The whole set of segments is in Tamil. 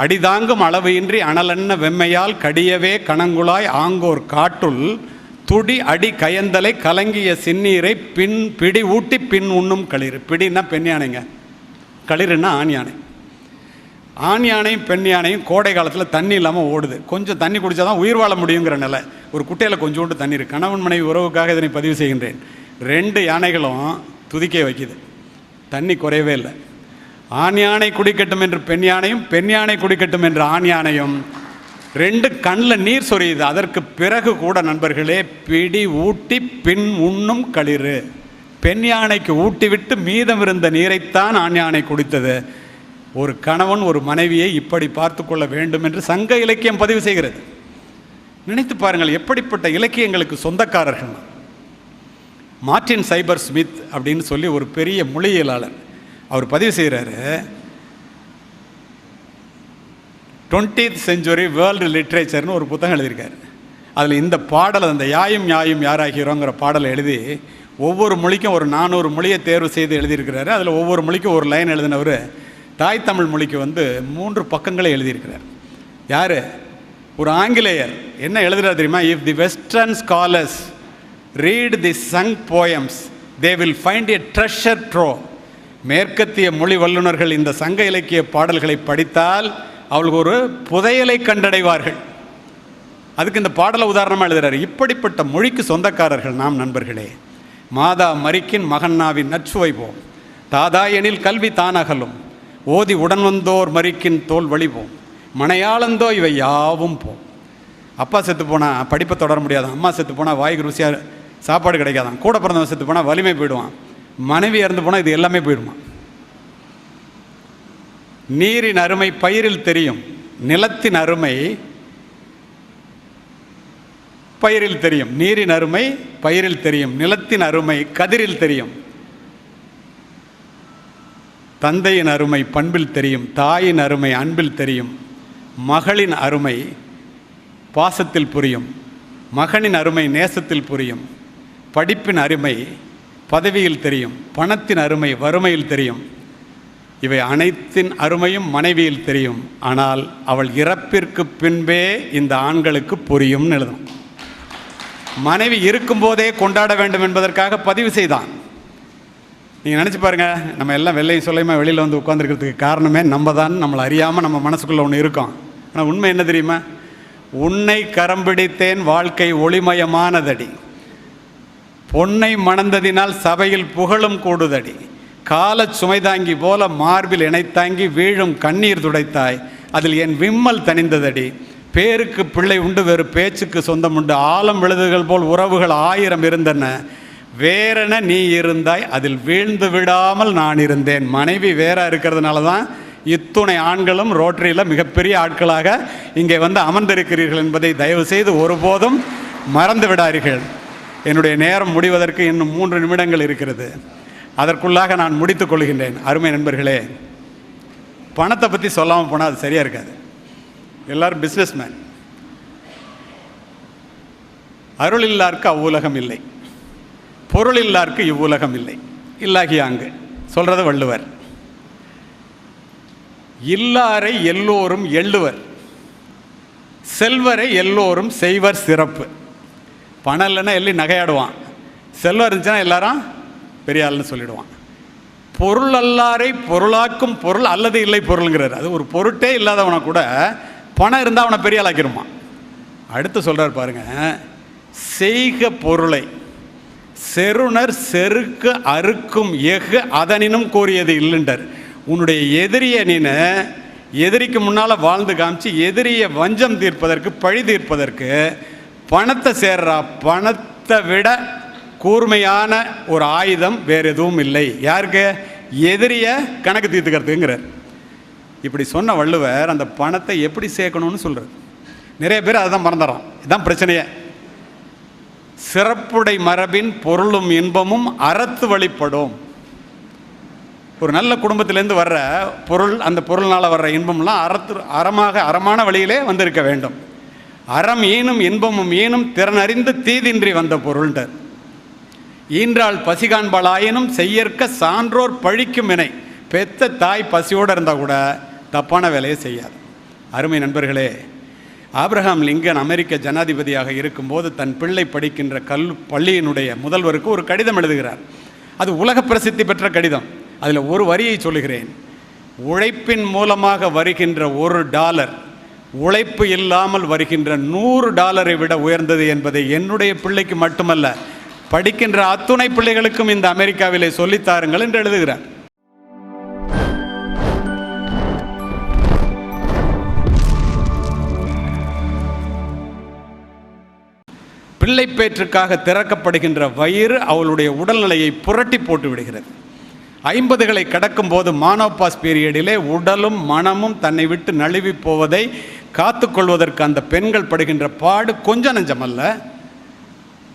அடிதாங்கும் அளவு இன்றி அனலென்ன வெம்மையால் கடியவே கணங்குழாய் ஆங்கோர் காட்டுள் துடி அடி கயந்தலை கலங்கிய சின்னீரை பின் பிடி ஊட்டி பின் உண்ணும் களிறு. பிடின்னா பெண் யானைங்க களிறுன்னா ஆண் யானை ஆண் யானையும் பெண் யானையும் கோடை காலத்தில் தண்ணி இல்லாமல் ஓடுது. கொஞ்சம் தண்ணி குடித்தா தான் உயிர் வாழ முடியுங்கிற நிலை. ஒரு குட்டையில் கொஞ்சோண்டு தண்ணி இருக்கு. கணவன் மனைவி உறவுக்காக இதனை பதிவு செய்கின்றேன். ரெண்டு யானைகளும் துதிக்க வைக்குது. தண்ணி குறையவே இல்லை. ஆண் யானை குடிக்கட்டும் என்று பெண் யானையும் பெண் யானை குடிக்கட்டும் என்று ஆண் யானையும். ரெண்டு கண்ணில் நீர் சொரியுது. அதற்கு பிறகு கூட நண்பர்களே பிடி ஊட்டி பின் உண்ணும் களிறு. பெண் யானைக்கு ஊட்டிவிட்டு மீதம் இருந்த நீரைத்தான் ஆண் யானை குடித்தது. ஒரு கணவன் ஒரு மனைவியை இப்படி பார்த்து கொள்ள வேண்டும் என்று சங்க இலக்கியம் பதிவு செய்கிறது. நினைத்து பாருங்கள் எப்படிப்பட்ட இலக்கியங்களுக்கு சொந்தக்காரர்கள்? மார்ட்டின் சைபர் ஸ்மித் அப்படின்னு சொல்லி ஒரு பெரிய மொழியியலாளர். அவர் பதிவு செய்கிறாரு டுவெண்ட்டீத் செஞ்சுரி வேர்ல்டு லிட்ரேச்சர்னு ஒரு புத்தகம் எழுதியிருக்காரு. அதில் இந்த பாடலை அந்த யாயும் யாயும் யாராகிறோங்கிற பாடலை எழுதி ஒவ்வொரு மொழிக்கும் ஒரு நானூறு மொழியை தேர்வு செய்து எழுதியிருக்கிறாரு. அதில் ஒவ்வொரு மொழிக்கும் ஒரு லைன் எழுதினவர் தாய் தமிழ் மொழிக்கு வந்து மூன்று பக்கங்களை எழுதியிருக்கிறார். யார்? ஒரு ஆங்கிலேயர். என்ன எழுதுகிறார் தெரியுமா? If the western scholars read the Sangam poems they will find a treasure trove மேற்கத்திய மொழி வல்லுநர்கள் இந்த சங்க இலக்கிய பாடல்களை படித்தால் அவளுக்கு ஒரு புதையலை கண்டடைவார்கள். அதுக்கு இந்த பாடலை உதாரணமாக எழுதுறாரு. இப்படிப்பட்ட மொழிக்கு சொந்தக்காரர்கள் நாம் நண்பர்களே. மாதா மரிக்கின் மகன்னாவின் நச்சுவை போம் தாதா எனில் கல்வி தானகலும் ஓதி உடன் வந்தோர் மரிக்கின் தோல் வழிவோம் மனையாளந்தோ இவை யாவும் போம். அப்பா செத்து போனால் படிப்பை தொடர முடியாதான். அம்மா செத்து போனால் வாய்க்கு ருசியாக சாப்பாடு கிடைக்காதான். கூட பிறந்தவன் செத்து போனால் வலிமை போயிடுவான். மனைவி இறந்து போனால் இது எல்லாமே போயிடுமா? நீரின் அருமை பயிரில் தெரியும். நிலத்தின் அருமை பயிரில் தெரியும். நீரின் அருமை பயிரில் தெரியும். நிலத்தின் அருமை கதிரில் தெரியும். தந்தையின் அருமை பண்பில் தெரியும். தாயின் அருமை அன்பில் தெரியும். மகளின் அருமை பாசத்தில் புரியும். மகனின் அருமை நேசத்தில் புரியும். படிப்பின் அருமை பதவியில் தெரியும் பணத்தின் அருமை வறுமையில் தெரியும். இவை அனைத்தின் அருமையும் மனைவியில் தெரியும். ஆனால் அவள் இறப்பிற்கு பின்பே இந்த ஆண்களுக்கு புரியும்னு எழுதணும். மனைவி இருக்கும்போதே கொண்டாட வேண்டும் என்பதற்காக பதிவு செய்தான். நீங்கள் நினச்சி பாருங்க நம்ம எல்லாம் வெள்ளையும் சொல்லையுமா வெளியில் வந்து உட்காந்துருக்கிறதுக்கு காரணமே நம்ம தான் நம்மளை அறியாமல் நம்ம மனசுக்குள்ளே ஒன்று இருக்கோம். ஆனால் உண்மை என்ன தெரியுமா? உன்னை கரம்பிடித்தேன் வாழ்க்கை ஒளிமயமானதடி. பொன்னை மணந்ததினால் சபையில் புகழும் கூடுதடி. காலச் சுமைதாங்கி போல மார்பில் இணைத்தாங்கி வீழும் கண்ணீர் துடைத்தாய். அதில் என் விம்மல் தணிந்ததடி. பேருக்கு பிள்ளை உண்டு வேறு பேச்சுக்கு சொந்தம் உண்டு. ஆழம் விழுதுகள் போல் உறவுகள் ஆயிரம் இருந்தன. வேறென நீ இருந்தாய் அதில் வீழ்ந்து விடாமல் நான் இருந்தேன். மனைவி வேற இருக்கிறதுனால தான் இத்துணை ஆண்களும் ரோட்டரியில் மிகப்பெரிய ஆட்களாக இங்கே வந்து அமர்ந்திருக்கிறீர்கள் என்பதை தயவு செய்து ஒருபோதும் மறந்து விடாதீர்கள். என்னுடைய நேரம் முடிவதற்கு இன்னும் மூன்று நிமிடங்கள் இருக்கிறது. அதற்குள்ளாக நான் முடித்துக் கொள்கின்றேன். அருமை நண்பர்களே பணத்தை பற்றி சொல்லாமல் போனால் அது சரியாக இருக்காது. எல்லாரும் பிஸ்னஸ்மேன் அருள் இல்லாருக்கு அவ்வுலகம் இல்லை. பொருள் இல்லாருக்கு இவ்வுலகம் இல்லை. இல்லாகி அங்கு. சொல்கிறத வள்ளுவர். இல்லாரை எல்லோரும் எள்ளுவர். செல்வரை எல்லோரும் செய்வர் சிறப்பு. பணம் இல்லைன்னா எல்லி நகையாடுவான். செல்வம் இருந்துச்சுன்னா எல்லாரும் பெரிய ஆள்னு சொல்லிடுவான். பொருள் அல்லாரை பொருளாக்கும் பொருள் அல்லது இல்லை பொருளுங்கிறார். அது ஒரு பொருட்டே இல்லாதவனை கூட பணம் இருந்தால் அவனை பெரிய ஆளாக்கிருமா அடுத்து சொல்கிறார் பாருங்க செய்க பொருளை. செருணர் செருக்கு அறுக்கும் எஃகு அதனினும் கோரியது இல்லைன்றார். உன்னுடைய எதிரியை நீனு எதிரிக்கு முன்னால் வாழ்ந்து காமிச்சு எதிரியை வஞ்சம் தீர்ப்பதற்கு பழி தீர்ப்பதற்கு பணத்தை சேர்றா. பணத்தை விட கூர்மையான ஒரு ஆயுதம் வேறு எதுவும் இல்லை. யாருக்கு? எதிரியை கணக்கு தீர்த்துக்கிறதுங்கிறார். இப்படி சொன்ன வள்ளுவர் அந்த பணத்தை எப்படி சேர்க்கணும்னு சொல்கிறார் நிறைய பேர் அதை தான் மறந்துடுறோம் இதுதான் பிரச்சனையே. சிறப்புடை மரபின் பொருளும் இன்பமும் அறத்து வழிப்படும். ஒரு நல்ல குடும்பத்திலேருந்து வர்ற பொருள் அந்த பொருள்னால் வர்ற இன்பம்லாம் அறத்து அறமாக அறமான வழியிலே வந்திருக்க வேண்டும். அறம் ஈனும் இன்பமும் ஈனும் திறனறிந்து தீதின்றி வந்த பொருள்டர் ஈன்றால் பசிகாண்பாளாயினும் செய்யற்க சான்றோர் பழிக்கும் வினை. பெத்த தாய் பசியோடு இருந்தால் கூட தப்பான வேலையை செய்யாது. அருமை நண்பர்களே ஆப்ரஹாம் லிங்கன் அமெரிக்க ஜனாதிபதியாக இருக்கும்போது தன் பிள்ளை படிக்கின்ற கல் பள்ளியினுடைய முதல்வருக்கு ஒரு கடிதம் எழுதுகிறார். அது உலக பிரசித்தி பெற்ற கடிதம். அதில் ஒரு வரியை சொல்லுகிறேன். உழைப்பின் மூலமாக வருகின்ற ஒரு டாலர் உழைப்பு இல்லாமல் வருகின்ற நூறு டாலரை விட உயர்ந்தது என்பதை என்னுடைய பிள்ளைக்கு மட்டுமல்ல படிக்கின்ற அத்துணை பிள்ளைகளுக்கும் இந்த அமெரிக்காவிலே சொல்லித்தாருங்கள் என்று எழுதுகிறார். பிள்ளை பேற்றுக்காக திறக்கப்படுகின்ற வயிறு அவளுடைய உடல்நிலையை புரட்டி போட்டு விடுகிறது. ஐம்பதுகளை கடக்கும் போது மானோபாஸ் பீரியடிலே உடலும் மனமும் தன்னை விட்டு நழுவி போவதை காத்துக்கொள்வதற்கு அந்த பெண்கள் படுகின்ற பாடு கொஞ்சம் நஞ்சமல்ல.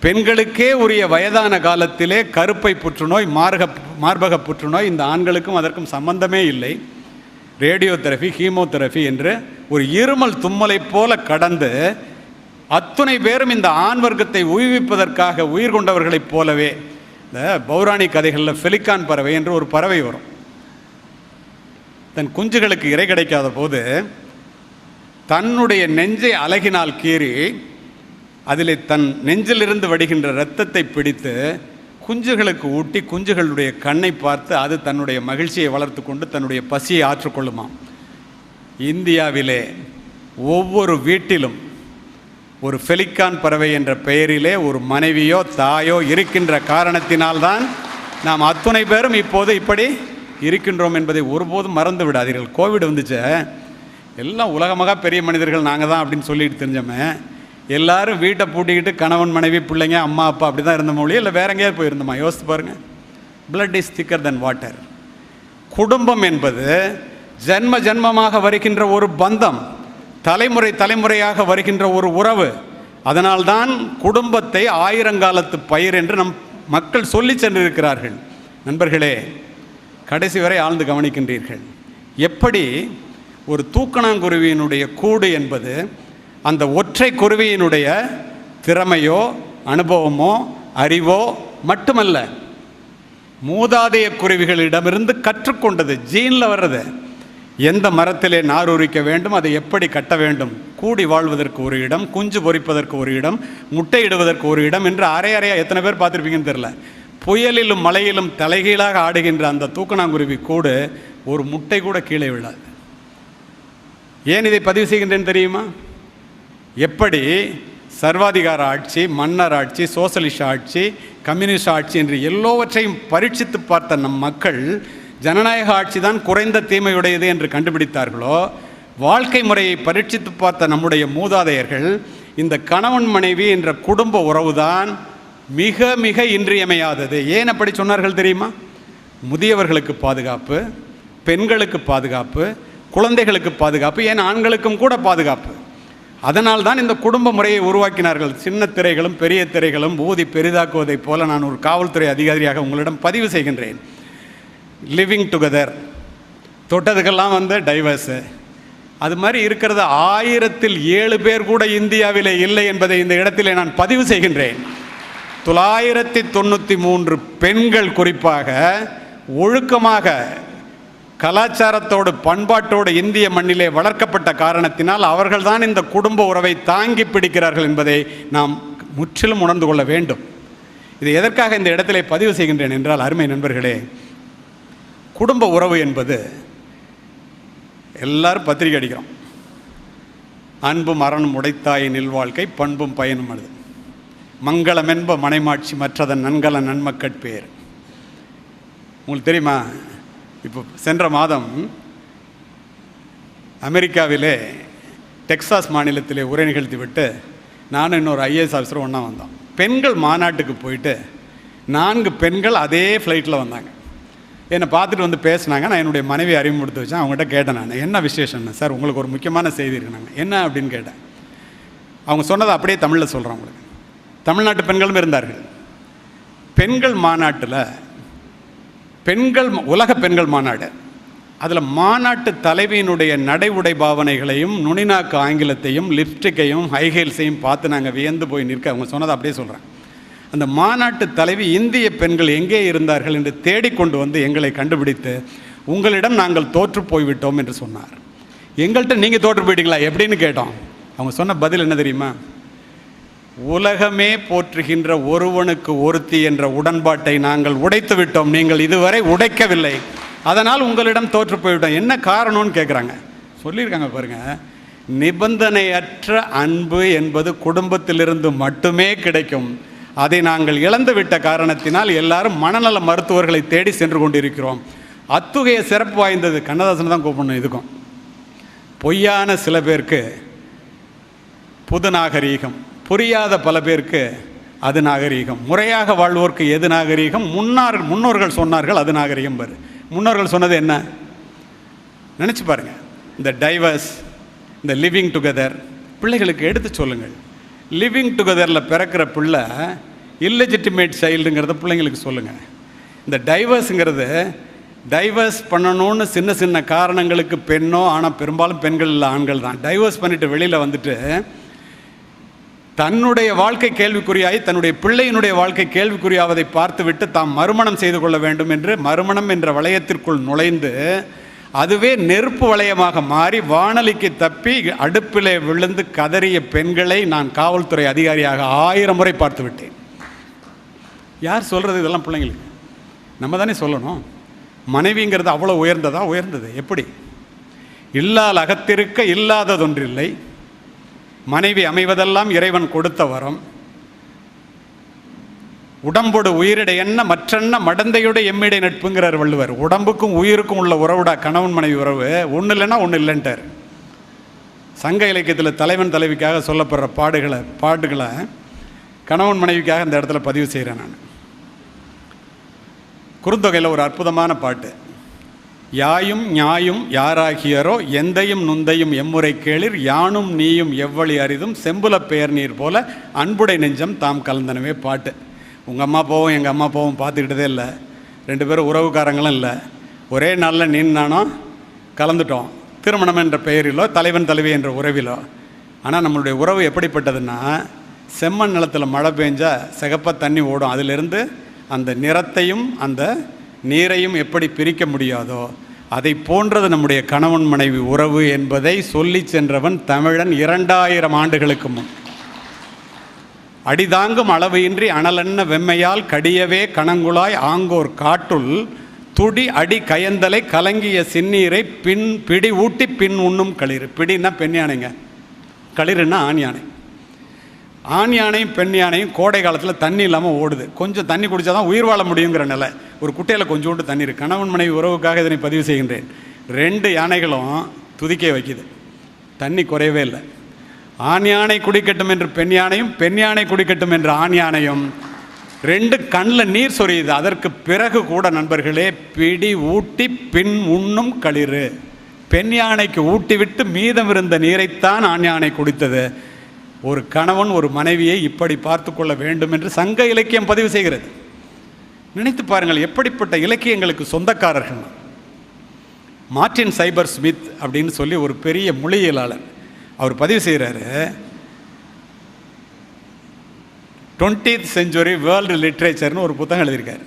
பெண்களுக்கே உரிய வயதான காலத்திலே கருப்பை புற்றுநோய் மார்க மார்பக புற்றுநோய் இந்த ஆண்களுக்கும் அதற்கும் சம்பந்தமே இல்லை. ரேடியோ தெரபி கீமோதெரபி என்று ஒரு இருமல் தும்மலைப் போல கடந்து அத்துணை பேரும் இந்த ஆண் வர்க்கத்தை உய்விப்பதற்காக உயிர் கொண்டவர்களைப் போலவே இந்த பௌராணி கதைகளில் ஃபெலிக்கான் பறவை என்று ஒரு பறவை வரும். தன் குஞ்சுகளுக்கு இறை கிடைக்காத போது தன்னுடைய நெஞ்சை அழகினால் கீறி அதில் தன் நெஞ்சிலிருந்து வடிகின்ற இரத்தத்தை பிடித்து குஞ்சுகளுக்கு ஊட்டி குஞ்சுகளுடைய கண்ணை பார்த்து அது தன்னுடைய மகிழ்ச்சியை வளர்த்து கொண்டு தன்னுடைய பசியை ஆற்றுக்கொள்ளுமாம். இந்தியாவிலே ஒவ்வொரு வீட்டிலும் ஒரு ஃபெலிக்கான் பறவை என்ற பெயரிலே ஒரு மனைவியோ தாயோ இருக்கின்ற காரணத்தினால்தான் நாம் அத்துணை பேரும் இப்போது இப்படி இருக்கின்றோம் என்பதை ஒருபோதும் மறந்து விடாதீர்கள் கோவிட் வந்துச்சு. எல்லாம் உலகமாக பெரிய மனிதர்கள் நாங்கள் தான் அப்படின்னு சொல்லிட்டு தெரிஞ்சோமே. எல்லாரும் வீட்டை பூட்டிக்கிட்டு கணவன் மனைவி பிள்ளைங்க அம்மா அப்பா அப்படி தான் இருந்த மொழி இல்லை வேற எங்கேயாவது போயிருந்தோமா? யோசித்து பாருங்கள் பிளட் இஸ் திக்கர் தென் வாட்டர் குடும்பம் என்பது ஜென்ம ஜென்மமாக வருகின்ற ஒரு பந்தம் தலைமுறை தலைமுறையாக வருகின்ற ஒரு உறவு. அதனால்தான் குடும்பத்தை ஆயிரங்காலத்து பயிர் என்று நம் மக்கள் சொல்லி சென்றிருக்கிறார்கள். நண்பர்களே கடைசி வரை ஆழ்ந்து கவனிக்கின்றீர்கள். எப்படி ஒரு தூக்கணாங்குருவியினுடைய கூடு என்பது அந்த ஒற்றை குருவியினுடைய திறமையோ அனுபவமோ அறிவோ மட்டுமல்ல மூதாதைய குருவிகளிடமிருந்து கற்றுக்கொண்டது ஜீனில் வர்றது. எந்த மரத்திலே நார் உரிக்க வேண்டும் அதை எப்படி கட்ட வேண்டும்? கூடி வாழ்வதற்கு ஒரு இடம் குஞ்சு பொரிப்பதற்கு ஒரு இடம் முட்டையிடுவதற்கு ஒரு இடம் என்று அரை அறையாக எத்தனை பேர் பார்த்துருப்பீங்கன்னு தெரில புயலிலும் மலையிலும் தலைகீழாக ஆடுகின்ற அந்த தூக்கணாங்குருவி கூடு ஒரு முட்டை கூட கீழே விழாது. ஏன் இதை பதிவு செய்கின்றேன் தெரியுமா? எப்படி சர்வாதிகார ஆட்சி மன்னர் ஆட்சி சோசலிச ஆட்சி கம்யூனிஸ்ட் ஆட்சி என்று எல்லோவற்றையும் பரீட்சித்து பார்த்த நம் மக்கள் ஜனநாயக ஆட்சி தான் குறைந்த தீமையுடையது என்று கண்டுபிடித்தார்களோ? வாழ்க்கை முறையை பரீட்சித்து பார்த்த நம்முடைய மூதாதையர்கள் இந்த கணவன் மனைவி என்ற குடும்ப உறவுதான் மிக மிக இன்றியமையாதது. ஏன் அப்படி சொன்னார்கள் தெரியுமா? முதியவர்களுக்கு பாதுகாப்பு பெண்களுக்கு பாதுகாப்பு குழந்தைகளுக்கு பாதுகாப்பு ஏன் ஆண்களுக்கும் கூட பாதுகாப்பு? அதனால் தான் இந்த குடும்ப முறையை உருவாக்கினார்கள். சின்ன திரைகளும் பெரிய திரைகளும் ஊதி பெரிதாக்குவதைப் போல நான் ஒரு காவல்துறை அதிகாரியாக உங்களிடம் பதிவு செய்கின்றேன். லிவிங் டுகெதர் தொட்டதுக்கெல்லாம் வந்து டைவர்ஸு அது மாதிரி இருக்கிறது ஆயிரத்தில் ஏழு பேர் கூட இந்தியாவிலே இல்லை என்பதை இந்த இடத்திலே நான் பதிவு செய்கின்றேன். தொள்ளாயிரத்தி தொண்ணூற்றி மூன்று பெண்கள் குறிப்பாக ஒழுக்கமாக கலாச்சாரத்தோடு பண்பாட்டோடு இந்திய மண்ணிலே வளர்க்கப்பட்ட காரணத்தினால் அவர்கள்தான் இந்த குடும்ப உறவை தாங்கி பிடிக்கிறார்கள் என்பதை நாம் முற்றிலும் உணர்ந்து கொள்ள வேண்டும். இது எதற்காக இந்த இடத்திலே பதிவு செய்கின்றேன் என்றால் அருமை நண்பர்களே குடும்ப உறவு என்பது எல்லாரும் பத்திரிக்கை அடிக்கிறோம். அன்பும் அரணும் உடைத்தாயின் நில்வாழ்க்கை பண்பும் பயனும் அது மங்களமென்ப மனைமாட்சி மற்றதன் நன்கல நன்மக்கட்பேர் உங்களுக்கு தெரியுமா? இப்போ சென்ற மாதம் அமெரிக்காவிலே டெக்சாஸ் மாநிலத்திலே உரை நிகழ்த்தி விட்டு நானும் இன்னொரு ஐஏஎஸ் ஆஃபீஸரும் ஒன்றா வந்தோம். பெண்கள் மாநாட்டுக்கு போயிட்டு நான்கு பெண்கள் அதே ஃப்ளைட்டில் வந்தாங்க. என்னை பார்த்துட்டு வந்து பேசினாங்க. நான் என்னுடைய மனைவி அறிமுகப்படுத்தி வச்சேன். அவங்ககிட்ட கேட்டேன் நான். என்ன விசேஷம்னு? சார் உங்களுக்கு ஒரு முக்கியமான செய்தி இருக்குனாங்க என்ன? அப்படின்னு கேட்டேன். அவங்க சொன்னதை அப்படியே தமிழில் சொல்கிறேன் உங்களுக்கு. தமிழ்நாட்டு பெண்களும் இருந்தார்கள். பெண்கள் மாநாட்டில் பெண்கள் உலக பெண்கள் மாநாடு. அதில் மாநாட்டு தலைவியினுடைய நடை உடை பாவனைகளையும் நுனிநாக்கு ஆங்கிலத்தையும் லிப்ஸ்டிக்கையும் ஹைஹீல்ஸையும் பார்த்து நாங்கள் வியந்து போய் நிற்க அவங்க சொன்னதை அப்படியே சொல்கிறேன் அந்த மாநாட்டு தலைவி இந்திய பெண்கள் எங்கே இருந்தார்கள் என்று தேடிக்கொண்டு வந்து எங்களை கண்டுபிடித்து உங்களிடம் நாங்கள் தோற்று போய்விட்டோம் என்று சொன்னார். எங்கள்கிட்ட நீங்கள் தோற்று போயிட்டீங்களா? எப்படின்னு கேட்டோம். அவங்க சொன்ன பதில் என்ன தெரியுமா? உலகமே போற்றுகின்ற ஒருவனுக்கு ஒருத்தி என்ற உடன்பாட்டை நாங்கள் உடைத்து விட்டோம். நீங்கள் இதுவரை உடைக்கவில்லை. அதனால் உங்களிடம் தோற்று போய்விட்டோம். என்ன காரணம்னு கேட்குறாங்க சொல்லியிருக்காங்க பாருங்க. நிபந்தனையற்ற அன்பு என்பது குடும்பத்திலிருந்து மட்டுமே கிடைக்கும். அதை நாங்கள் இழந்து விட்ட காரணத்தினால் எல்லாரும் மனநல மருத்துவர்களை தேடி சென்று கொண்டிருக்கிறோம். அத்துகைய சிறப்பு வாய்ந்தது. கண்ணதாசன் தான் கூப்பிடணும் இதுக்கும். பொய்யான சில பேருக்கு புது நாகரீகம். புரியாத பல பேருக்கு அது நாகரீகம். முறையாக வாழ்வோருக்கு எது நாகரீகம்? முன்னார் முன்னோர்கள் சொன்னார்கள் அது நாகரீகம் பாரு. முன்னோர்கள் சொன்னது என்ன? நினச்சி பாருங்க. இந்த டைவர்ஸ் இந்த லிவிங் டுகெதர் பிள்ளைகளுக்கு எடுத்து சொல்லுங்கள். லிவிங் டுகெதரில் பிறக்கிற பிள்ளை இல்லெஜிட்டிமேட் சைல்டுங்கிறத பிள்ளைங்களுக்கு சொல்லுங்கள் இந்த டைவர்ஸுங்கிறது டைவர்ஸ் பண்ணணும்னு சின்ன சின்ன காரணங்களுக்கு பெண்ணோ ஆனால் பெரும்பாலும் பெண்கள் இல்லை ஆண்கள் தான். டைவர்ஸ் பண்ணிவிட்டு வெளியில் வந்துட்டு தன்னுடைய வாழ்க்கை கேள்விக்குறியாகி தன்னுடைய பிள்ளையினுடைய வாழ்க்கை கேள்விக்குறியாவதை பார்த்துவிட்டு தாம் மறுமணம் செய்து கொள்ள வேண்டும் என்று மறுமணம் என்ற வளையத்திற்குள் நுழைந்து அதுவே நெருப்பு வளையமாக மாறி வானலிக்கு தப்பி அடுப்பிலே விழுந்து கதறிய பெண்களை நான் காவல்துறை அதிகாரியாக ஆயிரம் முறை பார்த்து விட்டேன் யார் சொல்கிறது இதெல்லாம் பிள்ளைங்களுக்கு? நம்ம தானே சொல்லணும். மனைவிங்கிறது அவ்வளோ உயர்ந்ததா? உயர்ந்தது. எப்படி? இல்லால் அகத்திருக்க இல்லாததொன்றில்லை. மனைவி அமைவதெல்லாம் இறைவன் கொடுத்த வரம். உடம்போடு உயிரிட என்ன மற்றென்ன மடந்தையோட எம்மிடை நட்புங்கிறார் வள்ளுவர். உடம்புக்கும் உயிருக்கும் உள்ள உறவுடா கணவன் மனைவி உறவு. ஒன்று இல்லைன்னா ஒன்று இல்லைன்ட்டார். சங்க இலக்கியத்தில் தலைவன் தலைவிக்காக சொல்லப்படுற பாடுகளை பாட்டுகளை கணவன் மனைவிக்காக இந்த இடத்துல பதிவு செய்கிறேன் நான். குறுந்தொகையில் ஒரு அற்புதமான பாட்டு. யாயும் ஞாயும் யாராகியரோ எந்தையும் நுந்தையும் எம்முறை கேளிர் யானும் நீயும் எவ்வழி அரிதும் செம்புல பெயர் நீர் போல அன்புடை நெஞ்சம் தாம் கலந்தனவே பாட்டு. உங்கள் அம்மா போவும் எங்கள் அம்மா போவும் பார்த்துக்கிட்டதே இல்லை. ரெண்டு பேரும் உறவுக்காரங்களும் இல்லை. ஒரே நாளில் நின்னானோ கலந்துட்டோம். திருமணம் என்ற பெயரிலோ தலைவன் தலைவி என்ற உறவிலோ. ஆனால் நம்மளுடைய உறவு எப்படிப்பட்டதுன்னா செம்மண் நிலத்தில் மழை பெஞ்சால் சிகப்பாக தண்ணி ஓடும். அதிலிருந்து அந்த நிறத்தையும் அந்த நீரையும் எப்படி பிரிக்க முடியாதோ அதை போன்றது நம்முடைய கணவன் மனைவி உறவு என்பதை சொல்லி சென்றவன் தமிழன் இரண்டாயிரம் ஆண்டுகளுக்கு முன். அடிதாங்கும் அளவு இன்றி அனலென்ன வெம்மையால் கடியவே கணங்குழாய் ஆங்கோர் காட்டுள் துடி அடி கயந்தலை கலங்கிய சின்னீரை பின் பிடி ஊட்டி பின் உண்ணும் களிறு. பிடின்னா பெண் யானைங்க களிறுன்னா ஆண் யானை ஆண் யானையும் பெண் யானையும் கோடை காலத்தில் தண்ணி இல்லாமல் ஓடுது. கொஞ்சம் தண்ணி குடித்தா தான் உயிர் வாழ முடியுங்கிற நிலை. ஒரு குட்டையில் கொஞ்சோண்டு தண்ணி கணவன் மனைவி உறவுக்காக இதனை பதிவு செய்கின்றேன். ரெண்டு யானைகளும் துதிக்க வைக்குது. தண்ணி குறையவே இல்லை. ஆண் யானை குடிக்கட்டும் என்று பெண் யானையும் பெண் யானை குடிக்கட்டும் என்று ஆண் யானையும். ரெண்டு கண்ணில் நீர் சொரியுது. அதற்கு பிறகு கூட நண்பர்களே பிடி ஊட்டி பின் உண்ணும் களிறு. பெண் யானைக்கு ஊட்டிவிட்டு மீதம் இருந்த நீரைத்தான் ஆண் யானை குடித்தது. ஒரு கணவன் ஒரு மனைவியை இப்படி பார்த்து கொள்ள வேண்டும் என்று சங்க இலக்கியம் பதிவு செய்கிறது. நினைத்து பாருங்கள் எப்படிப்பட்ட இலக்கியங்களுக்கு சொந்தக்காரர்கள்? மார்ட்டின் சைபர் ஸ்மித் அப்படின்னு சொல்லி ஒரு பெரிய மொழியியலாளர். அவர் பதிவு செய்கிறாரு டுவெண்ட்டீத் செஞ்சுரி வேர்ல்டு லிட்ரேச்சர்னு ஒரு புத்தகம் எழுதியிருக்கார்.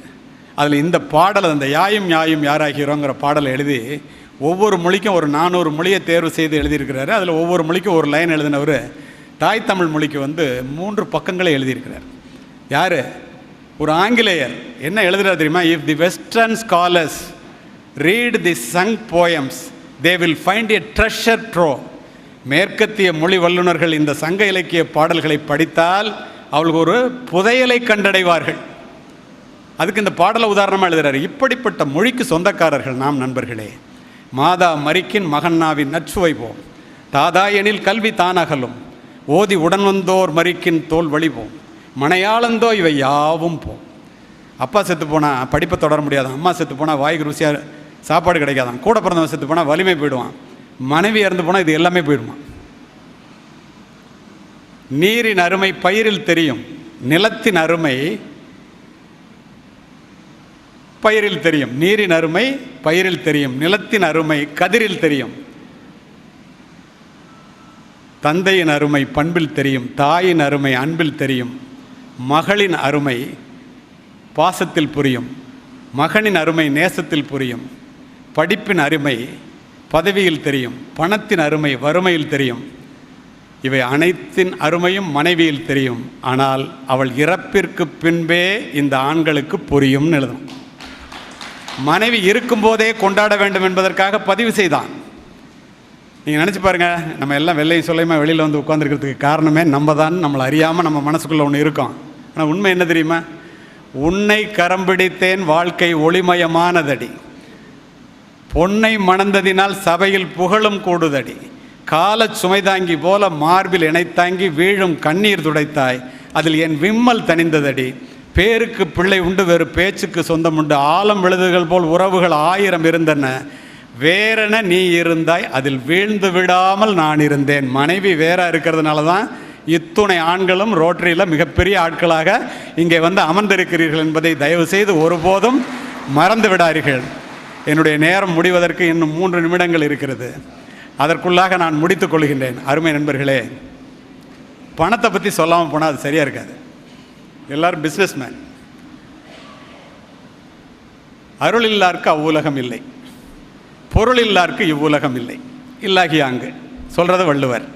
அதில் இந்த பாடல் அந்த யாயும் யாயும் யாராகிறோங்கிற பாடலை எழுதி ஒவ்வொரு மொழிக்கும் ஒரு நானூறு மொழியை தேர்வு செய்து எழுதியிருக்கிறாரு. அதில் ஒவ்வொரு மொழிக்கும் ஒரு லைன் எழுதினவர் தாய் தமிழ் மொழிக்கு வந்து மூன்று பக்கங்களை எழுதியிருக்கிறார். யார்? ஒரு ஆங்கிலேயர். என்ன எழுதுகிறார் தெரியுமா? If the western scholars read the Sangam poems they will find a treasure trove மேற்கத்திய மொழி வல்லுநர்கள் இந்த சங்க இலக்கிய பாடல்களை படித்தால் அவளுக்கு ஒரு புதையலை கண்டடைவார்கள். அதுக்கு இந்த பாடலை உதாரணமாக எழுதுகிறார் இப்படிப்பட்ட மொழிக்கு சொந்தக்காரர்கள் நாம் நண்பர்களே. மாதா மரிக்கின் மகன்னாவின் நச்சுவைப்போம் தாதா எனில் கல்வி தானகலும். ஓதி உடன் வந்தோர் மறிக்கின் தோல் வழிபோம் மனையாளந்தோ இவை யாவும் போம். அப்பா செத்து போனால் படிப்பை தொடர முடியாதான் அம்மா செத்து போனால் வாய்க்கு ருசியாக சாப்பாடு கிடைக்காதான். கூட பிறந்தவன் செத்து போனால் வலிமை போயிடுவான். மனைவி இறந்து போனால் இது எல்லாமே போயிடுமா? நீரின் அருமை பயிரில் தெரியும். நிலத்தின் அருமை பயிரில் தெரியும். நீரின் அருமை பயிரில் தெரியும். நிலத்தின் அருமை கதிரில் தெரியும். தந்தையின் அருமை பண்பில் தெரியும் தாயின் அருமை அன்பில் தெரியும் மகளின் அருமை பாசத்தில் புரியும் மகனின் அருமை நேசத்தில் புரியும் படிப்பின் அருமை பதவியில் தெரியும் பணத்தின் அருமை வறுமையில் தெரியும். இவை அனைத்தின் அருமையும் மனைவியில் தெரியும். ஆனால் அவள் இறப்பிற்கு பின்பே இந்த ஆண்களுக்கு புரியும்னு எழுதும். மனைவி இருக்கும்போதே கொண்டாட வேண்டும் என்பதற்காக பதிவு செய்தான். நீங்கள் நினச்சி பாருங்கள் நம்ம எல்லாம் வெள்ளையும் சொல்லையுமா வெளியில் வந்து உட்காந்துருக்கிறதுக்கு காரணமே நம்ம தான் நம்மளை அறியாமல் நம்ம மனசுக்குள்ளே ஒன்று இருக்கோம். ஆனால் உண்மை என்ன தெரியுமா? உன்னை கரம் பிடித்தேன் வாழ்க்கை ஒளிமயமானதடி. பொன்னை மணந்ததினால் சபையில் புகழும் கூடுதடி. காலச் சுமைதாங்கி போல மார்பில் இணைத்தாங்கி வீழும் கண்ணீர் துடைத்தாய். அதில் என் விம்மல் தணிந்ததடி. பேருக்கு பிள்ளை உண்டு வேறு பேச்சுக்கு சொந்தம் உண்டு. ஆழம் விழுதுகள் போல் உறவுகள் ஆயிரம் இருந்தன. வேறென நீ இருந்தாய் அதில் வீழ்ந்து விடாமல் நான் இருந்தேன். மனைவி வேற இருக்கிறதுனால தான் இத்துணை ஆண்களும் ரோட்டரியில் மிகப்பெரிய ஆட்களாக இங்கே வந்து அமர்ந்திருக்கிறீர்கள் என்பதை தயவு செய்து ஒருபோதும் மறந்து விடாதீர்கள். என்னுடைய நேரம் முடிவதற்கு இன்னும் மூன்று நிமிடங்கள் இருக்கிறது. அதற்குள்ளாக நான் முடித்துக் கொள்கின்றேன். அருமை நண்பர்களே பணத்தை பற்றி சொல்லாமல் போனால் அது சரியாக இருக்காது. எல்லாரும் பிஸ்னஸ்மேன் அருள் இல்லாருக்கு அவ்வுலகம் இல்லை. பொருள் இல்லாருக்கு இவ்வுலகம் இல்லை. இல்லாகி அங்கு. சொல்றது வள்ளுவர்.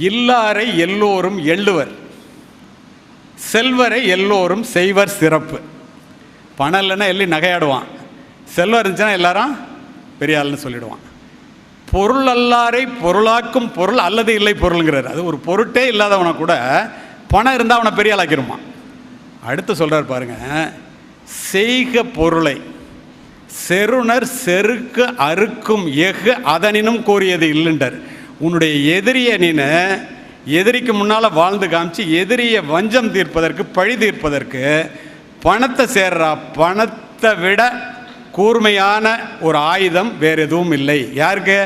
இல்லாரை எல்லோரும் எள்ளுவர். செல்வரை எல்லோரும் செய்வர் சிறப்பு. பணம் இல்லைன்னா எள்ளி நகையாடுவான். செல்வம் இருந்துச்சுன்னா எல்லாரும் பெரிய ஆள்னு சொல்லிடுவான். பொருள் அல்லாரை பொருளாக்கும் பொருள் அல்லது இல்லை பொருளுங்கிறார். அது ஒரு பொருட்டே இல்லாதவனை கூட பணம் இருந்தால் அவனை பெரிய ஆளாக்கிருமான் அடுத்து சொல்கிறார் பாருங்க செய்க பொருளை. செருணர் செருக்கு அறுக்கும் எஃகு அதனினும் கோரியது இல்லைண்டர் உன்னுடைய எதிரியை நீனு எதிரிக்கு முன்னால் வாழ்ந்து காமிச்சு எதிரியை வஞ்சம் தீர்ப்பதற்கு பழி தீர்ப்பதற்கு பணத்தை சேர்றா. பணத்தை விட கூர்மையான ஒரு ஆயுதம் வேறு எதுவும் இல்லை. யாருக்கு?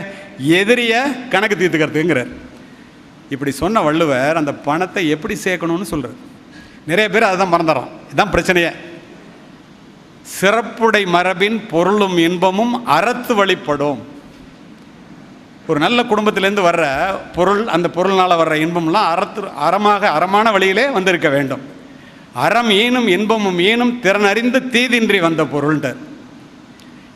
எதிரியை கணக்கு தீர்த்துக்கிறதுங்கிறார். இப்படி சொன்ன வள்ளுவர் அந்த பணத்தை எப்படி சேர்க்கணும்னு சொல்கிறார் நிறைய பேர் அதை தான் மறந்துடுறோம் இதுதான் பிரச்சனையே. சிறப்புடை மரபின் பொருளும் இன்பமும் அறத்து வழிப்படும். ஒரு நல்ல குடும்பத்திலேருந்து வர்ற பொருள் அந்த பொருள்னால் வர்ற இன்பம்லாம் அறத்து அறமாக அறமான வழியிலே வந்திருக்க வேண்டும். அறம் ஈனும் இன்பமும் ஈனும் திறனறிந்து தீதின்றி வந்த பொருள்ன்ற.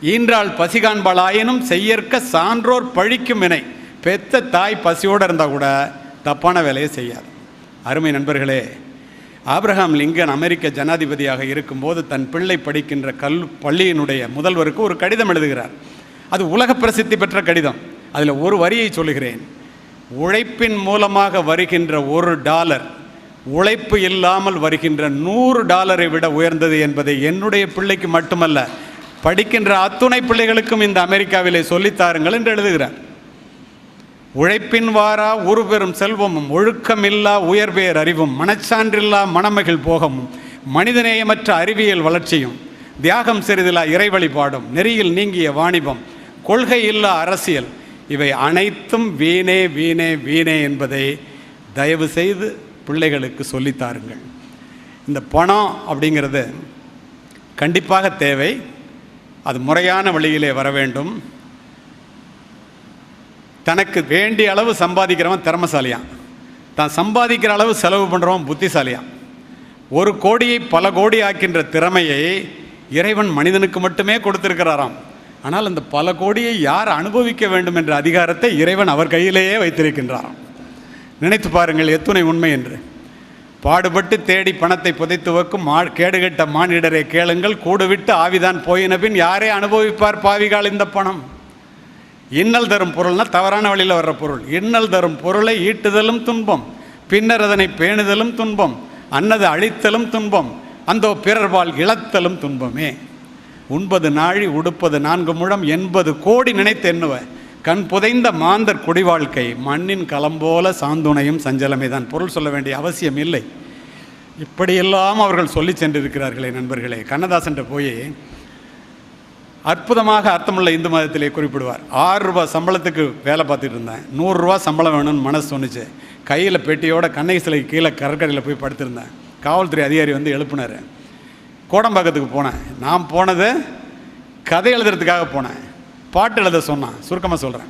ஈன்றால் பசிகாண்பாளாயினும் செய்யற்க சான்றோர் பழிக்கும் வினை பெத்த தாய் பசியோடு இருந்தால் கூட தப்பான வேலையை செய்யாது. அருமை நண்பர்களே ஆப்ரஹாம் லிங்கன் அமெரிக்க ஜனாதிபதியாக இருக்கும்போது தன் பிள்ளை படிக்கின்ற கல் பள்ளியினுடைய முதல்வருக்கு ஒரு கடிதம் எழுதுகிறார். அது உலக பிரசித்தி பெற்ற கடிதம். அதில் ஒரு வரியை சொல்லுகிறேன். உழைப்பின் மூலமாக வருகின்ற ஒரு டாலர் உழைப்பு இல்லாமல் வருகின்ற நூறு டாலரை விட உயர்ந்தது என்பதை என்னுடைய பிள்ளைக்கு மட்டுமல்ல படிக்கின்ற அத்துணை பிள்ளைகளுக்கும் இந்த அமெரிக்காவிலே சொல்லித்தாருங்கள் என்று எழுதுகிறார். உழைப்பின் வாரா ஒரு பெரும் செல்வமும் ஒழுக்கமில்லா உயர்வேர் அறிவும் மனச்சான்றில்லா மணமகிழ் போகமும் மனிதநேயமற்ற அறிவியல் வளர்ச்சியும் தியாகம் சிறிதிலா இறை வழிபாடும் நெறியில் நீங்கிய வாணிபம் கொள்கை இல்லா அரசியல் இவை அனைத்தும் வீணே வீணே வீணே என்பதை தயவு செய்து பிள்ளைகளுக்கு சொல்லித்தாருங்கள் இந்த பணம் அப்படிங்கிறது கண்டிப்பாக தேவை. அது முறையான வழியிலே வர வேண்டும். தனக்கு வேண்டிய அளவு சம்பாதிக்கிறவன் திறமசாலியான் தான் சம்பாதிக்கிற அளவு செலவு பண்ணுறவன் புத்திசாலியான் ஒரு கோடியை பல கோடி ஆக்கின்ற திறமையை இறைவன் மனிதனுக்கு மட்டுமே கொடுத்திருக்கிறாராம். ஆனால் அந்த பல கோடியை யார் அனுபவிக்க வேண்டும் என்ற அதிகாரத்தை இறைவன் அவர் கையிலேயே வைத்திருக்கின்றாராம். நினைத்து பாருங்கள் எத்துணை உண்மை என்று. பாடுபட்டு தேடி பணத்தை புதைத்து வைக்கும் மா கேடுகட்ட மானிடரை கேளுங்கள் கூடுவிட்டு ஆவிதான் போயின பின் யாரே அனுபவிப்பார் பாவிகால் இந்த பணம்? இன்னல் தரும் பொருள்னால் தவறான வழியில் வர்ற பொருள். இன்னல் தரும் பொருளை ஈட்டுதலும் துன்பம். பின்னர் அதனை பேணுதலும் துன்பம். அன்னது அழித்தலும் துன்பம். அந்த பிறர்வால் இழத்தலும் துன்பமே. உண்பது நாழி உடுப்பது நான்கு முழம் எண்பது கோடி நினைத்து எண்ணுவ. கண் புதைந்த மாந்தர் குடிவாழ்க்கை மண்ணின் களம்போல சாந்துணையும் சஞ்சலமே தான். பொருள் சொல்ல வேண்டிய அவசியம் இல்லை. இப்படியெல்லாம் அவர்கள் சொல்லி சென்றிருக்கிறார்களே நண்பர்களே. கண்ணதாசன்ட்ட போய் அற்புதமாக அர்த்தமுள்ள இந்து மதத்திலே குறிப்பிடுவார். ஆறு ரூபா சம்பளத்துக்கு வேலை பார்த்துட்டு இருந்தேன். நூறுரூவா சம்பளம் வேணும்னு மனசு சொன்னுச்சு கையில் பெட்டியோட கண்ணகி சிலைக்கு கீழே கடற்கரையில் போய் படுத்திருந்தேன். காவல்துறை அதிகாரி வந்து எழுப்புனார். கோடம்பாக்கத்துக்கு போனேன். நான் போனது கதை எழுதுறதுக்காக போனேன். பாட்டு எழுத சொன்னான். சுருக்கமாக சொல்கிறேன்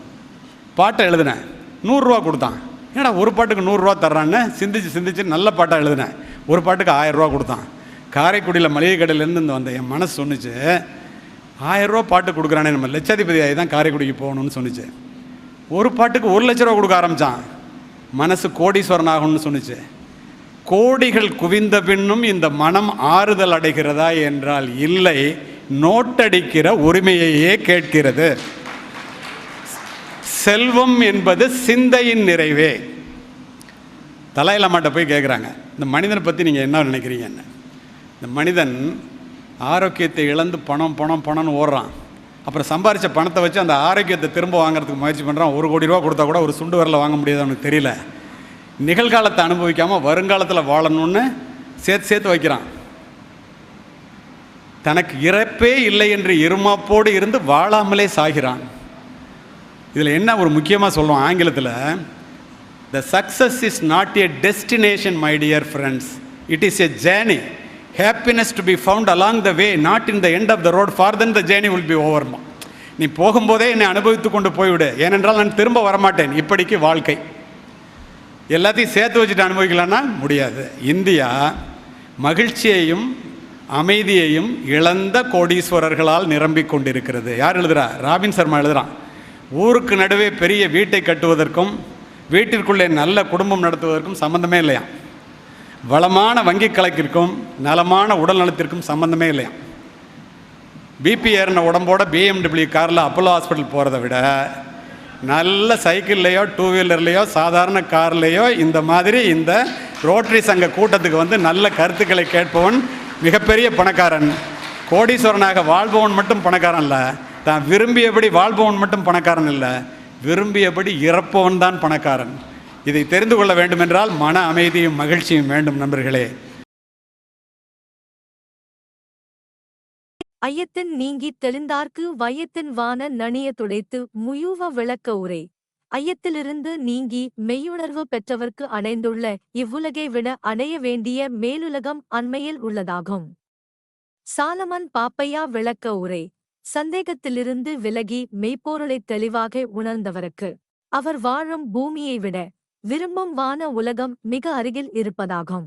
பாட்டை எழுதினேன். நூறுரூவா கொடுத்தான். ஏன்னா ஒரு பாட்டுக்கு நூறுரூவா தர்றான்னு சிந்திச்சு சிந்திச்சு நல்ல பாட்டாக எழுதினேன். ஒரு பாட்டுக்கு ஆயிரரூவா கொடுத்தான். காரைக்குடியில் மளிகை கடையிலேருந்து இந்த வந்த என் மனசு சொன்னுச்சு ஆயிரம் ரூபா பாட்டு கொடுக்குறானே நம்ம லட்சாதிபதி ஆகி தான் காரைக்குடிக்கு போகணும்னு சொன்னிச்சு. ஒரு பாட்டுக்கு ஒரு லட்ச ரூபா கொடுக்க ஆரம்பித்தான் மனசு கோடீஸ்வரன் ஆகணும்னு சொன்னிச்சு. கோடிகள் குவிந்த பின்னும் இந்த மனம் ஆறுதல் அடைகிறதா என்றால் இல்லை நோட்டடிக்கிற உரிமையையே கேட்கிறது. செல்வம் என்பது சிந்தையின் நிறைவே. தலையிலமாட்ட போய் கேட்குறாங்க இந்த மனிதனை பற்றி நீங்கள் என்ன நினைக்கிறீங்கன்னு. இந்த மனிதன் ஆரோக்கியத்தை இழந்து பணம் பணம் பணம்னு ஓடுறான். அப்புறம் சம்பாரித்த பணத்தை வச்சு அந்த ஆரோக்கியத்தை திரும்ப வாங்குறதுக்கு முயற்சி பண்ணுறான் ஒரு கோடி ரூபா கொடுத்தா கூட ஒரு சுண்டு வரல வாங்க முடியாது அவனுக்கு தெரியல. நிகழ்காலத்தை அனுபவிக்காமல் வருங்காலத்தில் வாழணும்னு சேர்த்து சேர்த்து வைக்கிறான். தனக்கு இறப்பே இல்லை என்று இருமாப்போடு இருந்து வாழாமலே சாகிறான். இதில் என்ன ஒரு முக்கியமாக சொல்லுவோம் ஆங்கிலத்தில் the success is not a destination my dear friends it is a journey happiness to be found along the way not in the end of the road for then the journey will be ஓவர்மா நீ போகும்போதே என்னை அனுபவித்து கொண்டு போய்விடு. ஏனென்றால் நான் திரும்ப வரமாட்டேன். இப்படிக்கு வாழ்க்கை. எல்லாத்தையும் சேர்த்து வச்சுட்டு அனுபவிக்கலான்னா முடியாது. இந்தியா மகிழ்ச்சியையும் அமைதியையும் இழந்த கோடீஸ்வரர்களால் நிரம்பிக் கொண்டிருக்கிறது. யார் எழுதுறா? ராபின் சர்மா எழுதுறான். ஊருக்கு நடுவே பெரிய வீட்டை கட்டுவதற்கும் வீட்டிற்குள்ளே நல்ல குடும்பம் நடத்துவதற்கும் சம்மந்தமே இல்லையா வளமான வங்கி கலக்கிற்கும் நலமான உடல் நலத்திற்கும் சம்மந்தமே இல்லையா? பிபி ஏறின உடம்போட பிஎம்டபிள்யூ காரில் அப்போலோ ஹாஸ்பிட்டல் போகிறத விட நல்ல சைக்கிள்லேயோ டூ வீலர்லேயோ சாதாரண கார்லேயோ இந்த மாதிரி இந்த ரோட்டரி சங்க கூட்டத்துக்கு வந்து நல்ல கருத்துக்களை கேட்பவன் மிகப்பெரிய பணக்காரன். கோடீஸ்வரனாக வாழ்பவன் மட்டும் பணக்காரன் இல்லை. தான் விரும்பியபடி வாழ்பவன் மட்டும் பணக்காரன் இல்லை. விரும்பியபடி இறப்பவன் தான் பணக்காரன். இதை தெரிந்து கொள்ள வேண்டுமென்றால் மன அமைதியும் மகிழ்ச்சியும் வேண்டும் நண்பர்களே. ஐயத்தின் நீங்கி தெளிந்தார்க்கு வையத்தின் வான நணிய துடைத்து முயூவ விளக்க உரை. ஐயத்திலிருந்து நீங்கி மெய்யுணர்வு பெற்றவர்க்கு அடைந்துள்ள இவ்வுலகை விட அடைய வேண்டிய மேலுலகம் அண்மையில் உள்ளதாகும். சாலமன் பாப்பையா விளக்க உரை. சந்தேகத்திலிருந்து விலகி மெய்ப்பொருளை தெளிவாக உணர்ந்தவருக்கு. அவர் வாழும் பூமியை விட விரும்பும் வான உலகம் மிக அருகில் இருப்பதாகும்.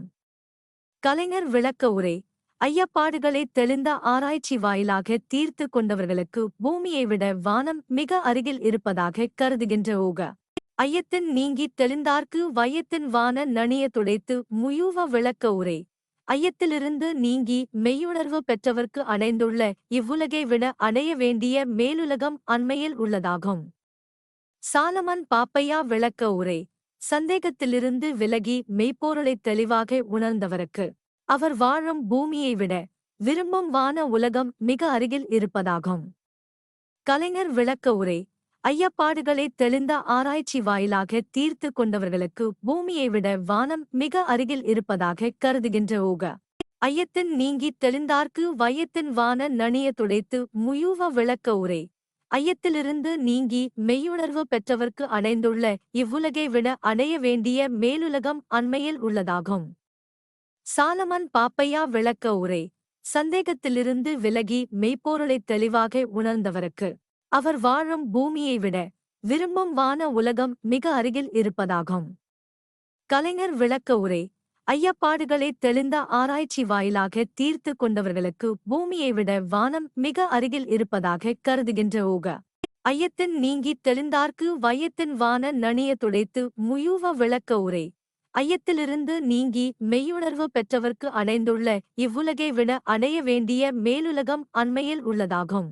கலைஞர் விளக்க உரை ஐயப்பாடுகளை தெளிந்த ஆராய்ச்சி வாயிலாக தீர்த்து கொண்டவர்களுக்கு பூமியை விட வானம் மிக அருகில் இருப்பதாக கருதுகின்ற ஊக. ஐயத்தின் நீங்கி தெளிந்தார்க்கு வையத்தின் வான நணிய துடைத்து முயூவ விளக்க உரை ஐயத்திலிருந்து நீங்கி மெய்யுணர்வு பெற்றவர்க்கு அடைந்துள்ள இவ்வுலகை விட அடைய வேண்டிய மேலுலகம் அண்மையில் உள்ளதாகும். சாலமன் பாப்பையா விளக்க உரை சந்தேகத்திலிருந்து விலகி மெய்ப்பொருளைத் தெளிவாக உணர்ந்தவருக்கு அவர் வாழும் பூமியை விட விரும்பும் வான உலகம் மிக அருகில் இருப்பதாகும். கலைஞர் விளக்க உரை ஐயப்பாடுகளை தெளிந்த ஆராய்ச்சி வாயிலாக தீர்த்து கொண்டவர்களுக்கு பூமியை விட வானம் மிக அருகில் இருப்பதாக கருதுகின்ற ஊக. ஐயத்தின் நீங்கி தெளிந்தார்க்கு வையத்தின் வான நணிய துடைத்து முயூவ விளக்க உரை ஐயத்திலிருந்து நீங்கி மெய்யுணர்வு பெற்றவர்க்கு அடைந்துள்ள இவ்வுலகை விட அடைய வேண்டிய மேலுலகம் அண்மையில் உள்ளதாகும். சாலமன் பாப்பையா விளக்க உரை. சந்தேகத்திலிருந்து விலகி மெய்ப்பொருளைத் தெளிவாக உணர்ந்தவருக்கு. அவர் வாழும் பூமியை விட விரும்பும் வான உலகம் மிக அருகில் இருப்பதாகும். கலைஞர் விளக்க உரை. ஐயப்பாடுகளை தெளிந்த ஆராய்ச்சி வாயிலாக தீர்த்து கொண்டவர்களுக்கு பூமியை விட வானம் மிக அருகில் இருப்பதாக கருதுகின்ற ஊக. ஐயத்தின் நீங்கி தெளிந்தார்க்கு வையத்தின் வான நணிய துடைத்து முயூவ விளக்க உரை. ஐயத்திலிருந்து நீங்கி மெய்யுணர்வு பெற்றவர்க்கு அடைந்துள்ள இவ்வுலகை விட அடைய வேண்டிய மேலுலகம் அண்மையில் உள்ளதாகும்.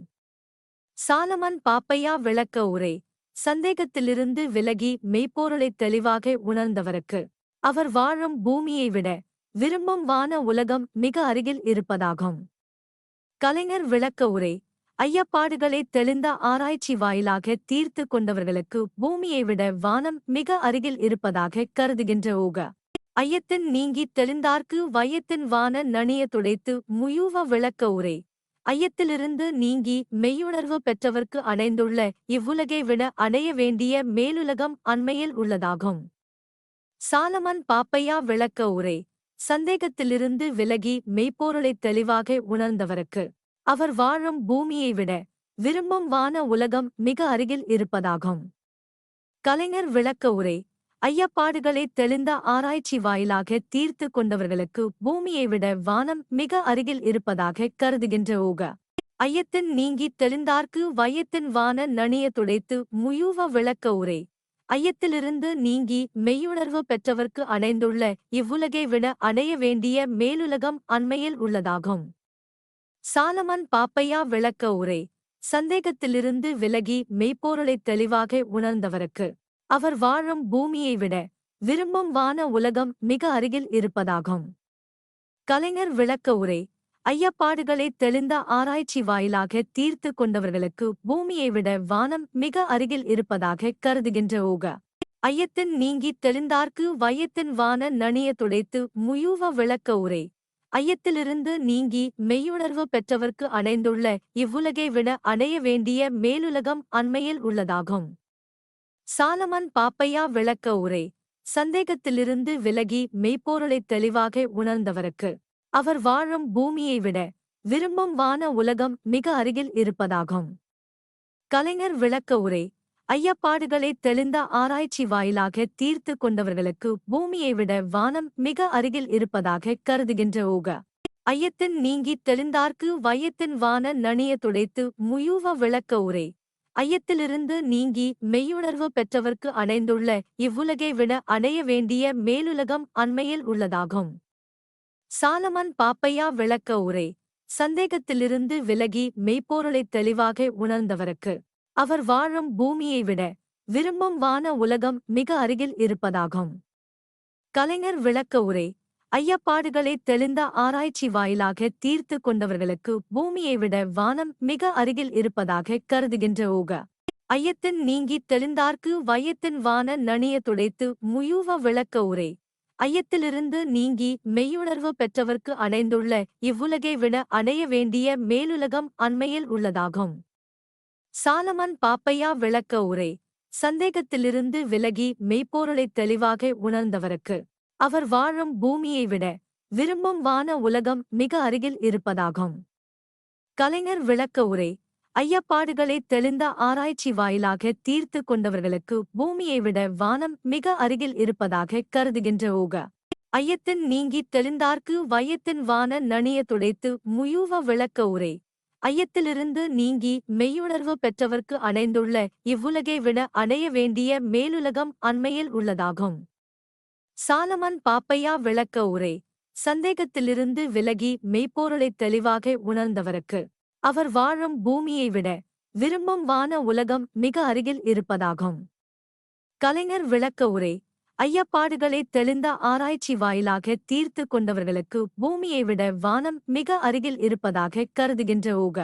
சாலமன் பாப்பையா விளக்க உரை. சந்தேகத்திலிருந்து விலகி மெய்ப்பொருளைத் தெளிவாக உணர்ந்தவருக்கு அவர் வாழும் பூமியை விட விரும்பும் வான உலகம் மிக அருகில் இருப்பதாகும். கலைஞர் விளக்க உரை ஐயப்பாடுகளை தெளிந்த ஆராய்ச்சி வாயிலாக தீர்த்து கொண்டவர்களுக்கு பூமியை விட வானம் மிக அருகில் இருப்பதாக கருதுகின்ற ஊக. ஐயத்தின் நீங்கி தெளிந்தார்க்கு வையத்தின் வான நனிய துடைத்து முயூவ விளக்க உரை ஐயத்திலிருந்து நீங்கி மெய்யுணர்வு பெற்றவர்க்கு அடைந்துள்ள இவ்வுலகை விட அடைய வேண்டிய மேலுலகம் அண்மையில் உள்ளதாகும். சாலமன் பாப்பையா விளக்க உரை. சந்தேகத்திலிருந்து விலகி மெய்ப்பொருளைத் தெளிவாக உணர்ந்தவருக்கு. அவர் வாழும் பூமியை விட விரும்பும் வான உலகம் மிக அருகில் இருப்பதாகும். கலைஞர் விளக்க உரை. ஐயப்பாடுகளை தெளிந்த ஆராய்ச்சி வாயிலாக தீர்த்து கொண்டவர்களுக்கு பூமியை விட வானம் மிக அருகில் இருப்பதாக கருதுகின்ற ஊக. ஐயத்தின் நீங்கித் தெளிந்தார்க்கு வையத்தின் வான நணிய துடைத்து முயூவ விளக்க உரை. ஐயத்திலிருந்து நீங்கி மெய்யுணர்வு பெற்றவர்க்கு அணைந்துள்ள இவ்வுலகை விட அடைய வேண்டிய மேலுலகம் அண்மையில் உள்ளதாகும். சாலமன் பாப்பையா விளக்க உரை. சந்தேகத்திலிருந்து விலகி மெய்ப்பொருளைத் தெளிவாக உணர்ந்தவருக்கு. அவர் வாழும் பூமியை விட விரும்பும் வான உலகம் மிக அருகில் இருப்பதாகும். கலைஞர் விளக்க உரை. ஐயப்பாடுகளை தெளிந்த ஆராய்ச்சி வாயிலாக தீர்த்து கொண்டவர்களுக்கு பூமியை விட வானம் மிக அருகில் இருப்பதாக கருதுகின்ற ஊக. ஐயத்தின் நீங்கித் தெளிந்தார்க்கு வையத்தின் வான நணிய துடைத்து முயூவ விளக்க உரை. ஐயத்திலிருந்து நீங்கி மெய்யுணர்வு பெற்றவர்க்கு அடைந்துள்ள இவ்வுலகை விட அடைய வேண்டிய மேலுலகம் அண்மையில் உள்ளதாகும். சாலமன் பாப்பையா விளக்க உரை. சந்தேகத்திலிருந்து விலகி மெய்ப்பொருளைத் தெளிவாக உணர்ந்தவருக்கு அவர் வாழும் பூமியை விட விரும்பும் வான உலகம் மிக அருகில் இருப்பதாகும். கலைஞர் விளக்க உரை ஐயப்பாடுகளை தெளிந்த ஆராய்ச்சி வாயிலாக தீர்த்து கொண்டவர்களுக்கு பூமியை விட வானம் மிக அருகில் இருப்பதாக கருதுகின்ற ஊக. ஐயத்தின் நீங்கித் தெளிந்தார்க்கு வையத்தின் வான நணிய துடைத்து முயூவ விளக்க உரை ஐயத்திலிருந்து நீங்கி மெய்யுணர்வு பெற்றவர்க்கு அணைந்துள்ள இவ்வுலகை விட அடைய வேண்டிய மேலுலகம் அண்மையில் உள்ளதாகும். சாலமன் பாப்பையா விளக்க உரை. சந்தேகத்திலிருந்து விலகி மெய்ப்பொருளைத் தெளிவாக உணர்ந்தவருக்கு. அவர் வாழும் பூமியை விட விரும்பும் வான உலகம் மிக அருகில் இருப்பதாகும். கலைஞர் விளக்க உரை. ஐயப்பாடுகளை தெளிந்த ஆராய்ச்சி வாயிலாக தீர்த்து கொண்டவர்களுக்கு பூமியை விட வானம் மிக அருகில் இருப்பதாக கருதுகின்ற ஊக. ஐயத்தின் நீங்கித் தெளிந்தார்க்கு வையத்தின் வான நணிய துடைத்து முயூவ விளக்க உரை. ஐயத்திலிருந்து நீங்கி மெய்யுணர்வு பெற்றவர்க்கு அணைந்துள்ள இவ்வுலகை விட அடைய வேண்டிய மேலுலகம் அண்மையில் உள்ளதாகும். சாலமன் பாப்பையா விளக்க உரை. சந்தேகத்திலிருந்து விலகி மெய்ப்பொருளைத் தெளிவாக உணர்ந்தவருக்கு. அவர் வாழும் பூமியை விட விரும்பும் வான உலகம் மிக அருகில் இருப்பதாகும். கலைஞர் விளக்க உரை. ஐயப்பாடுகளை தெளிந்த ஆராய்ச்சி வாயிலாக தீர்த்து கொண்டவர்களுக்கு பூமியை விட வானம் மிக அருகில் இருப்பதாக கருதுகின்ற ஊக. ஐயத்தின் நீங்கித் தெளிந்தார்க்கு வையத்தின் வான நணிய துடைத்து முயூவ விளக்க உரை. ஐயத்திலிருந்து நீங்கி மெய்யுணர்வு பெற்றவர்க்கு அணைந்துள்ள இவ்வுலகை விட அடைய வேண்டிய மேலுலகம் அண்மையில் உள்ளதாகும். சாலமன் பாப்பையா விளக்க உரை. சந்தேகத்திலிருந்து விலகி மெய்ப்பொருளைத் தெளிவாக உணர்ந்தவருக்கு அவர் வாழும் பூமியை விட விரும்பும் வான உலகம் மிக அருகில் இருப்பதாகும். கலைஞர் விளக்க உரை ஐயப்பாடுகளை தெளிந்த ஆராய்ச்சி வாயிலாக தீர்த்து கொண்டவர்களுக்கு பூமியை விட வானம் மிக அருகில் இருப்பதாக கருதுகின்ற ஊக.